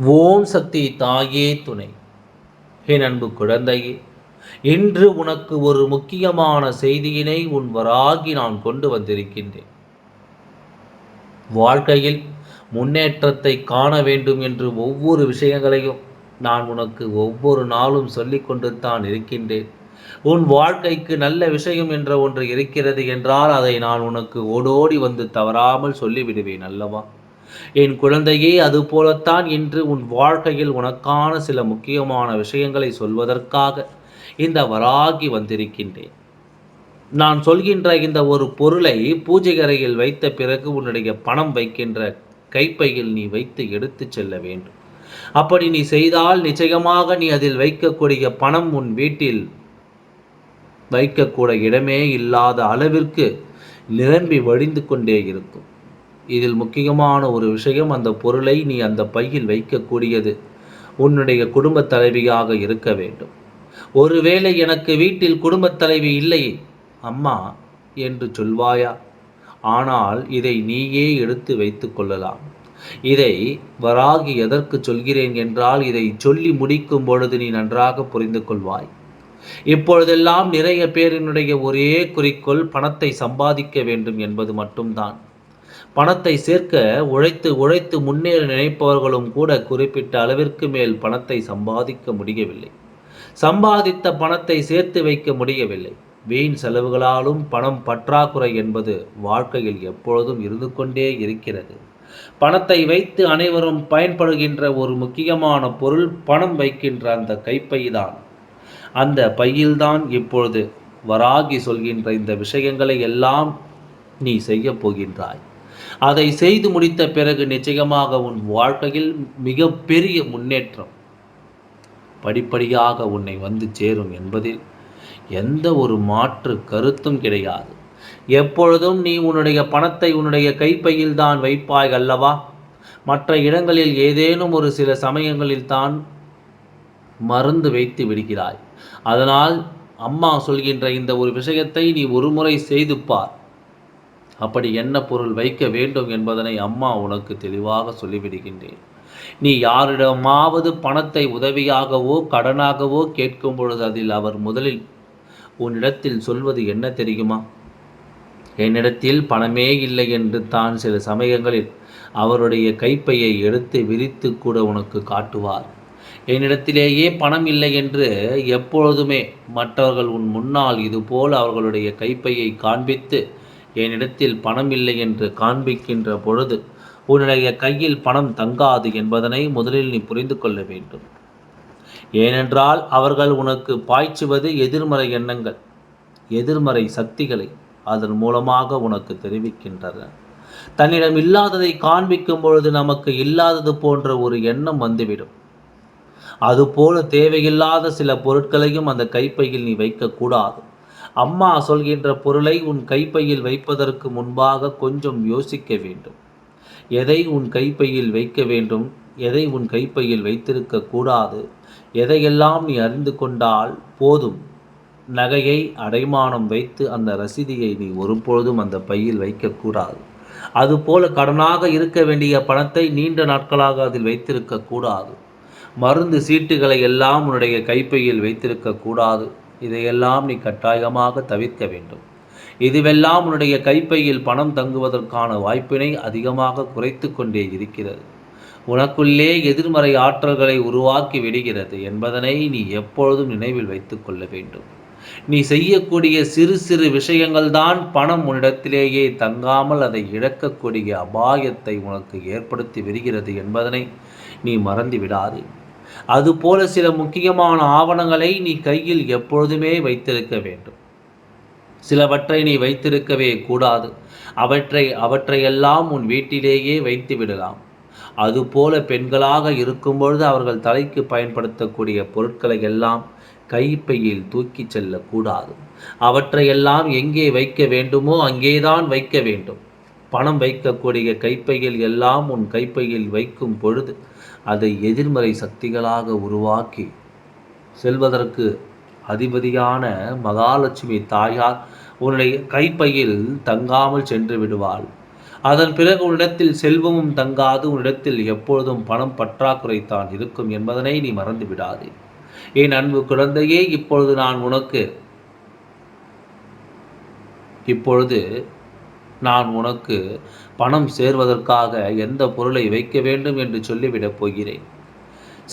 ஓம் சக்தி தாயே துணை. என் அன்பு குழந்தையே இன்று உனக்கு ஒரு முக்கியமான செய்தியினை உன் வராகி நான் கொண்டு வந்திருக்கின்றேன். வாழ்க்கையில் முன்னேற்றத்தை காண வேண்டும் என்று ஒவ்வொரு விஷயங்களையும் நான் உனக்கு ஒவ்வொரு நாளும் சொல்லிக்கொண்டு தான் இருக்கின்றேன். உன் வாழ்க்கைக்கு நல்ல விஷயம் என்ற ஒன்று இருக்கிறது என்றால் அதை நான் உனக்கு ஓடோடி வந்து தவறாமல் சொல்லிவிடுவேன் அல்லவா? என் குழந்தையே அதுபோலத்தான் இன்று உன் வாழ்க்கையில் உனக்கான சில முக்கியமான விஷயங்களை சொல்வதற்காக இந்த வராகி வந்திருக்கின்றேன். நான் சொல்கின்ற இந்த ஒரு பொருளை பூஜை அறையில் வைத்த பிறகு உன்னுடைய பணம் வைக்கின்ற கைப்பையில் நீ வைத்து எடுத்து செல்ல வேண்டும். அப்படி நீ செய்தால் நிச்சயமாக நீ அதில் வைக்கக்கூடிய பணம் உன் வீட்டில் வைக்கக்கூட இடமே இல்லாத அளவிற்கு நிரம்பி வடிந்து கொண்டே இருக்கும். இதில் முக்கியமான ஒரு விஷயம் அந்த பொருளை நீ அந்த பையில் வைக்கக்கூடியது. உன்னுடைய குடும்பத் தலைவியாக இருக்க வேண்டும். ஒருவேளை எனக்கு வீட்டில் குடும்பத் தலைவி இல்லை அம்மா என்று சொல்வாயா? ஆனால் இதை நீயே எடுத்து வைத்து கொள்ளலாம். இதை வராகி எதற்கு சொல்கிறேன் என்றால் இதை சொல்லி முடிக்கும் பொழுது நீ நன்றாக புரிந்து கொள்வாய். இப்பொழுதெல்லாம் நிறைய பேரினுடைய ஒரே குறிக்கோள் பணத்தை சம்பாதிக்க வேண்டும் என்பது மட்டும்தான். பணத்தை சேர்க்க உழைத்து உழைத்து முன்னேற நினைப்பவர்களும் கூட குறிப்பிட்ட அளவிற்கு மேல் பணத்தை சம்பாதிக்க முடியவில்லை. சம்பாதித்த பணத்தை சேர்த்து வைக்க முடியவில்லை. வீண் செலவுகளாலும் பணம் பற்றாக்குறை என்பது வாழ்க்கையில் எப்பொழுதும் இருந்து கொண்டே இருக்கிறது. பணத்தை வைத்து அனைவரும் பயன்படுகின்ற ஒரு முக்கியமான பொருள் பணம் வைக்கின்ற அந்த கைப்பைதான். அந்த பையில்தான் இப்பொழுது வராகி சொல்கின்ற இந்த விஷயங்களை எல்லாம் நீ செய்ய போகின்றாய். அதை செய்து முடித்த பிறகு நிச்சயமாக உன் வாழ்க்கையில் மிகப்பெரிய முன்னேற்றம் படிப்படியாக உன்னை வந்து சேரும் என்பதில் எந்த ஒரு மாற்று கருத்தும் கிடையாது. எப்பொழுதும் நீ உன்னுடைய பணத்தை உன்னுடைய கைப்பையில் தான் வைப்பாய் அல்லவா? மற்ற இடங்களில் ஏதேனும் ஒரு சில சமயங்களில் தான் மருந்து வைத்து விடுகிறாய். அதனால் அம்மா சொல்கின்ற இந்த ஒரு விஷயத்தை நீ ஒருமுறை செய்து பார். அப்படி என்ன பொருள் வைக்க வேண்டும் என்பதனை அம்மா உனக்கு தெளிவாக சொல்லிவிடுகின்றேன். நீ யாரிடமாவது பணத்தை உதவியாகவோ கடனாகவோ கேட்கும் பொழுது அதில் அவர் முதலில் உன்னிடத்தில் சொல்வது என்ன தெரியுமா? என்னிடத்தில் பணமே இல்லை என்று தான் சில சமயங்களில் அவருடைய கைப்பையை எடுத்து விரித்து கூட உனக்கு காட்டுவார். என்னிடத்திலேயே பணம் இல்லை என்று எப்பொழுதுமே மற்றவர்கள் உன் முன்னால் இதுபோல் அவர்களுடைய கைப்பையை காண்பித்து என்னிடத்தில் பணம் இல்லை என்று காண்பிக்கின்ற பொழுது உன்னுடைய கையில் பணம் தங்காது என்பதனை முதலில் நீ புரிந்து கொள்ள வேண்டும். ஏனென்றால் அவர்கள் உனக்கு பாய்ச்சுவது எதிர்மறை எண்ணங்கள் எதிர்மறை சக்திகளை அதன் மூலமாக உனக்கு தெரிவிக்கின்றன. தன்னிடம் இல்லாததை காண்பிக்கும் பொழுது நமக்கு இல்லாதது போன்ற ஒரு எண்ணம் வந்துவிடும். அதுபோல தேவையில்லாத சில பொருட்களையும் அந்த கைப்பையில் நீ வைக்கக்கூடாது. அம்மா சொல்கின்ற பொருளை உன் கைப்பையில் வைப்பதற்கு முன்பாக கொஞ்சம் யோசிக்க வேண்டும். எதை உன் கைப்பையில் வைக்க வேண்டும்? எதை உன் கைப்பையில் வைத்திருக்க கூடாது? எதையெல்லாம் நீ அறிந்து கொண்டால் போதும்? நகையை அடைமானம் வைத்து அந்த ரசீதியை நீ ஒருபொழுதும் அந்த பையில் வைக்கக்கூடாது அதுபோல கடனாக இருக்க வேண்டிய பணத்தை நீண்ட நாட்களாக அதில் வைத்திருக்க கூடாது. மருந்து சீட்டுகளை எல்லாம் உன்னுடைய கைப்பையில் வைத்திருக்க கூடாது. இதையெல்லாம் நீ கட்டாயமாக தவிர்க்க வேண்டும். இதுவெல்லாம் உன்னுடைய கைப்பையில் பணம் தங்குவதற்கான வாய்ப்பினை அதிகமாக குறைத்து கொண்டே இருக்கிறது. உனக்குள்ளே எதிர்மறை ஆற்றல்களை உருவாக்கி விடுகிறது என்பதனை நீ எப்பொழுதும் நினைவில் வைத்து கொள்ள வேண்டும். நீ செய்யக்கூடிய சிறு சிறு விஷயங்கள்தான் பணம் உன்னிடத்திலேயே தங்காமல் அதை இழக்கக்கூடிய அபாயத்தை உனக்கு ஏற்படுத்தி விடுகிறது என்பதனை நீ மறந்து விடாது. அதுபோல சில முக்கியமான ஆவணங்களை நீ கையில் எப்பொழுதுமே வைத்திருக்க வேண்டும். சிலவற்றை நீ வைத்திருக்கவே கூடாது. அவற்றை அவற்றையெல்லாம் உன் வீட்டிலேயே வைத்து விடலாம். அதுபோல பெண்களாக இருக்கும்பொழுது அவர்கள் தலைக்கு பயன்படுத்தக்கூடிய பொருட்களை எல்லாம் கைப்பையில் தூக்கிச் செல்லக்கூடாது அவற்றையெல்லாம் எங்கே வைக்க வேண்டுமோ அங்கேதான் வைக்க வேண்டும். பணம் வைக்கக்கூடிய கைப்பையில் எல்லாம் உன் கைப்பையில் வைக்கும் பொழுது அதை எதிர்மறை சக்திகளாக உருவாக்கி செல்வதற்கு அதிபதியான மகாலட்சுமி தாயார் உன்னுடைய கைப்பையில் தங்காமல் சென்று விடுவாள். அதன் பிறகு உன்னிடத்தில் செல்வமும் தங்காது உன்னிடத்தில் எப்பொழுதும் பணம் பற்றாக்குறை தான் இருக்கும் என்பதனை நீ மறந்து விடாதே. என் அன்பு குழந்தையே இப்பொழுது நான் உனக்கு இப்பொழுது நான் உனக்கு பணம் சேர்வதற்காக எந்த பொருளை வைக்க வேண்டும் என்று சொல்லிவிடப் போகிறேன்.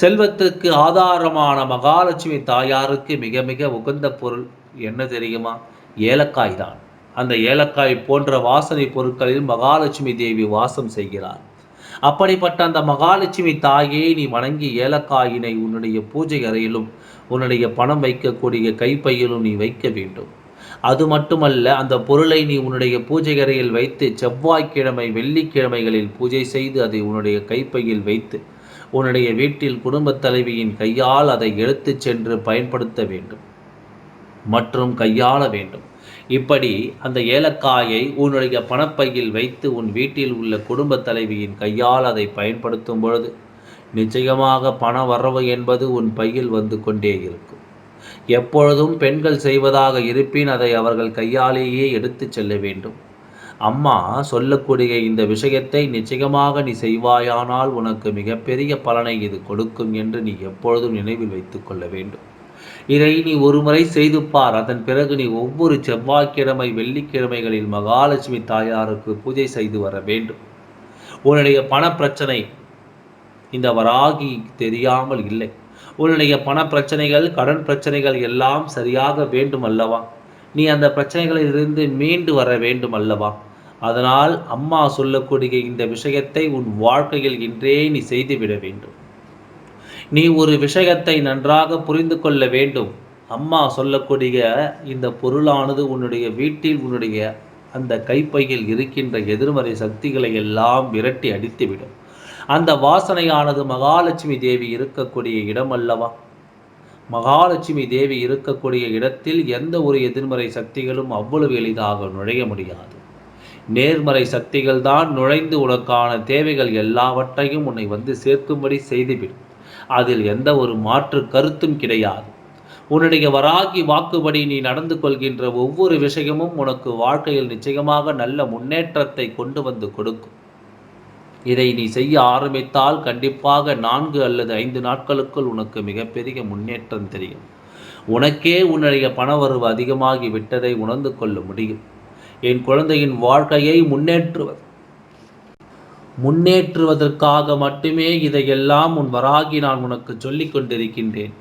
செல்வத்துக்கு ஆதாரமான மகாலட்சுமி தாயாருக்கு மிக மிக உகந்த பொருள் என்ன தெரியுமா? ஏலக்காய் தான். அந்த ஏலக்காய் போன்ற வாசனை பொருட்களில் மகாலட்சுமி தேவி வாசம் செய்கிறார். அப்படிப்பட்ட அந்த மகாலட்சுமி தாயே நீ வணங்கி ஏலக்காயினை உன்னுடைய பூஜை அறையிலும் உன்னுடைய பணம் வைக்கக்கூடிய கைப்பையிலும் நீ வைக்க வேண்டும். அது மட்டுமல்ல அந்த பொருளை நீ உன்னுடைய பூஜைகரையில் வைத்து செவ்வாய்க்கிழமை வெள்ளிக்கிழமைகளில் பூஜை செய்து அதை உன்னுடைய கைப்பையில் வைத்து உன்னுடைய வீட்டில் குடும்பத் தலைவியின் கையால் அதை எடுத்துச் சென்று பயன்படுத்த வேண்டும். மற்றும் கையாள வேண்டும். இப்படி அந்த ஏலக்காயை உன்னுடைய பணப்பையில் வைத்து உன் வீட்டில் உள்ள குடும்பத் தலைவியின் கையால் அதை பயன்படுத்தும் பொழுது நிச்சயமாக பண வரவு என்பது உன் பையில் வந்து கொண்டே இருக்கும். எப்பொழுதும் பெண்கள் செய்வதாக இருப்பின் அதை அவர்கள் கையாலேயே எடுத்து செல்ல வேண்டும். அம்மா சொல்லக்கூடிய இந்த விஷயத்தை நிச்சயமாக நீ செய்வாயானால் உனக்கு மிகப்பெரிய பலனை இது கொடுக்கும் என்று நீ எப்பொழுதும் நினைவில் வைத்துக் கொள்ள வேண்டும். இதை நீ ஒருமுறை செய்து பார். அதன் பிறகு நீ ஒவ்வொரு செவ்வாய்க்கிழமை வெள்ளிக்கிழமைகளில் மகாலட்சுமி தாயாருக்கு பூஜை செய்து வர வேண்டும். உன்னுடைய பண பிரச்சனை இந்த வராகி தெரியாமல் இல்லை. உன்னுடைய பண பிரச்சனைகள் கடன் பிரச்சனைகள் எல்லாம் சரியாக வேண்டும் அல்லவா நீ அந்த பிரச்சனைகளிலிருந்து மீண்டு வர வேண்டும் அல்லவா அதனால் அம்மா சொல்லக்கூடிய இந்த விஷயத்தை உன் வாழ்க்கையில் இன்றே நீ செய்துவிட வேண்டும். நீ ஒரு விஷயத்தை நன்றாக புரிந்து கொள்ள வேண்டும். அம்மா சொல்லக்கூடிய இந்த பொருளானது உன்னுடைய வீட்டில் உன்னுடைய அந்த கைப்பையில் இருக்கின்ற எதிர்மறை சக்திகளை எல்லாம் விரட்டி அடித்துவிடும். அந்த வாசனையானது மகாலட்சுமி தேவி இருக்கக்கூடிய இடம் அல்லவா மகாலட்சுமி தேவி இருக்கக்கூடிய இடத்தில் எந்த ஒரு எதிர்மறை சக்திகளும் அவ்வளவு எளிதாக நுழைய முடியாது. நேர்மறை சக்திகள் தான் நுழைந்து உனக்கான தேவைகள் எல்லாவற்றையும் உன்னை வந்து சேர்க்கும்படி செய்துவிடும். அதில் எந்த ஒரு மாற்று கருத்தும் கிடையாது. உன்னுடைய வராகி வாக்குபடி நீ நடந்து கொள்கின்ற ஒவ்வொரு விஷயமும் உனக்கு வாழ்க்கையில் நிச்சயமாக நல்ல முன்னேற்றத்தை கொண்டு வந்து கொடுக்கும். இதை நீ செய்ய ஆரம்பித்தால் கண்டிப்பாக நான்கு அல்லது ஐந்து நாட்களுக்குள் உனக்கு மிகப்பெரிய முன்னேற்றம் தெரியும். உனக்கே உன்னுடைய பணவரவு அதிகமாகி விட்டதை உணர்ந்து கொள்ள முடியும். என் குழந்தையின் வாழ்க்கையை முன்னேற்றுவது. முன்னேற்றுவதற்காக மட்டுமே இதையெல்லாம் உன் வராகி நான் உனக்கு சொல்லிக் கொண்டிருக்கின்றேன்.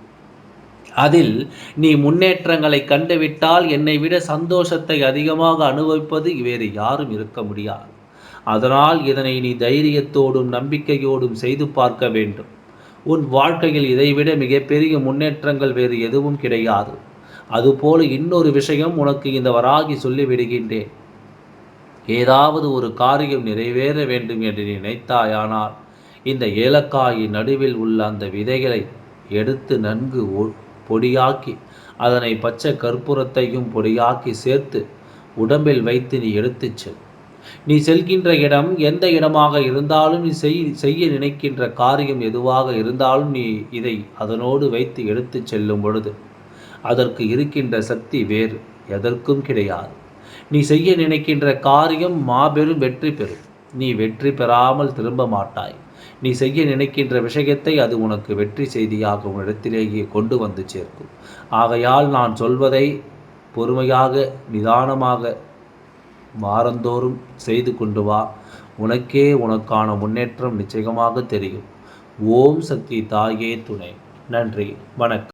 அதில் நீ முன்னேற்றங்களை கண்டுவிட்டால் என்னை விட சந்தோஷத்தை அதிகமாக அனுபவிப்பது வேறு யாரும் இருக்க முடியாது. அதனால் இதனை நீ தைரியத்தோடும் நம்பிக்கையோடும் செய்து பார்க்க வேண்டும். உன் வாழ்க்கையில் இதைவிட மிகப்பெரிய முன்னேற்றங்கள் வேறு எதுவும் கிடையாது. அதுபோல இன்னொரு விஷயம் உனக்கு இந்த வராகி சொல்லிவிடுகின்றேன். ஏதாவது ஒரு காரியம் நிறைவேற வேண்டும் என்று நினைத்தாயானால் இந்த ஏலக்காயின் நடுவில் உள்ள அந்த விதைகளை எடுத்து நன்கு பொடியாக்கி அதனை பச்சை கற்பூரத்தையும் பொடியாக்கி சேர்த்து உடம்பில் வைத்து நீ எடுத்துச் செல். நீ செல்கின்ற இடம் எந்த இடமாக இருந்தாலும் நீ செய் செய்ய நினைக்கின்ற காரியம் எதுவாக இருந்தாலும் நீ இதை அதனோடு வைத்து எடுத்துச் செல்லும் பொழுது அதற்கு இருக்கின்ற சக்தி வேறு எதற்கும் கிடையாது. நீ செய்ய நினைக்கின்ற காரியம் மாபெரும் வெற்றி பெறும். நீ வெற்றி பெறாமல் திரும்ப மாட்டாய். நீ செய்ய நினைக்கின்ற விஷயத்தை அது உனக்கு வெற்றி செய்தியாக உன்னிடத்திலேயே கொண்டு வந்து சேர்க்கும். ஆகையால் நான் சொல்வதை பொறுமையாக நிதானமாக வாரந்தோறும் செய்து கொண்டு வா. உனக்கே உனக்கான முன்னேற்றம் நிச்சயமாக தெரியும். ஓம் சக்தி தாயே துணை. நன்றி. வணக்கம்.